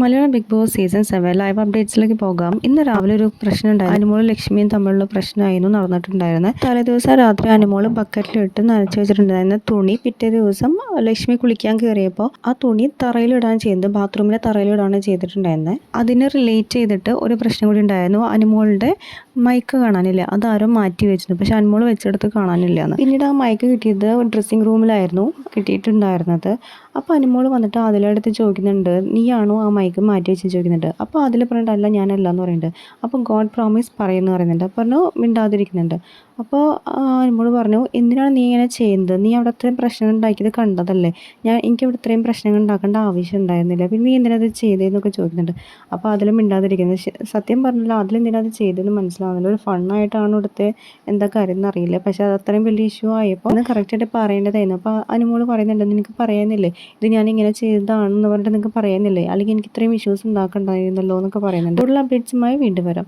Malayalam Big Boss season seven live അപ്ഡേറ്റ്സിലേക്ക് പോകാം. ഇന്ന് രാവിലെ ഒരു പ്രശ്നം ഉണ്ടായിരുന്നു അനുമോളും ലക്ഷ്മിയും തമ്മിലുള്ള പ്രശ്നമായിരുന്നു നടന്നിട്ടുണ്ടായിരുന്നത്. തലേ ദിവസം രാത്രി അനുമോളും ബക്കറ്റിലിട്ട് നനച്ചു വെച്ചിട്ടുണ്ടായിരുന്ന തുണി പിറ്റേ ദിവസം ലക്ഷ്മി കുളിക്കാൻ കയറിയപ്പോൾ ആ തുണി തറയിലിടാൻ ചെയ്യുന്നത് ബാത്റൂമിലെ തറയിലിടാണ് ചെയ്തിട്ടുണ്ടായിരുന്നത് അതിനെ റിലേറ്റ് ചെയ്തിട്ട് ഒരു പ്രശ്നം കൂടി ഉണ്ടായിരുന്നു. അനുമോളുടെ മൈക്ക് കാണാനില്ല. അതാരോ മാറ്റി വെച്ചിരുന്നു. പക്ഷെ അൻമോൾ വെച്ചെടുത്ത് കാണാനില്ല എന്ന് പിന്നീട് ആ മൈക്ക് കിട്ടിയത് ഡ്രസ്സിംഗ് റൂമിലായിരുന്നു കിട്ടിയിട്ടുണ്ടായിരുന്നത്. അപ്പോൾ അനുമോൾ വന്നിട്ട് അതിലടുത്ത് ചോദിക്കുന്നുണ്ട് നീയാണോ ആ മൈക്ക് മാറ്റി വെച്ച് ചോദിക്കുന്നുണ്ട്. അപ്പോൾ അതിൽ പറഞ്ഞിട്ട് അല്ല ഞാനല്ല എന്ന് പറയുന്നുണ്ട്. അപ്പോൾ ഗോഡ് പ്രോമിസ് പറയുന്നു പറയുന്നുണ്ട്. പറഞ്ഞു മിണ്ടാതിരിക്കുന്നുണ്ട്. അപ്പോൾ അനുമോൾ പറഞ്ഞു എന്തിനാണ് നീ ഇങ്ങനെ ചെയ്യുന്നത്? നീ അവിടെ അത്രയും പ്രശ്നം ഉണ്ടാക്കിയത് കണ്ടതല്ലേ? ഞാൻ എനിക്ക് ഇവിടെ ഇത്രയും പ്രശ്നങ്ങൾ ഉണ്ടാക്കേണ്ട ആവശ്യം ഉണ്ടായിരുന്നില്ല. പിന്നെ നീ എന്തിനാ അത് ചെയ്തതെന്നൊക്കെ ചോദിക്കുന്നുണ്ട്. അപ്പോൾ അതിൽ മിണ്ടാതിരിക്കുന്നത് സത്യം പറഞ്ഞാൽ അതിലെന്തിനാ അത് ചെയ്തതെന്ന് മനസ്സിലാവുന്നില്ല ഒരു ഫണ്ണായിട്ടാണ് ഇവിടുത്തെ എന്താ കാര്യം എന്നറിയില്ല പക്ഷേ അത് അത്രയും വലിയ ഇഷ്യൂ ആയപ്പോൾ അത് കറക്റ്റായിട്ട് പറയേണ്ടതായിരുന്നു. അപ്പോൾ അനുമോൾ പറയുന്നുണ്ട് നിനക്ക് പറയാനില്ലേ? ഇത് ഞാൻ ഇങ്ങനെ ചെയ്തതാണെന്ന് പറഞ്ഞിട്ട് നിങ്ങൾക്ക് പറയുന്നില്ലേ അല്ലെങ്കിൽ എനിക്ക് ഇത്രയും ഇഷ്യൂസ് ഉണ്ടാക്കണ്ടായിരുന്നല്ലോ എന്നൊക്കെ പറയുന്നുണ്ട്. കൂടുതൽ അപ്ഡേറ്റ്സുമായി വീണ്ടും വരാം.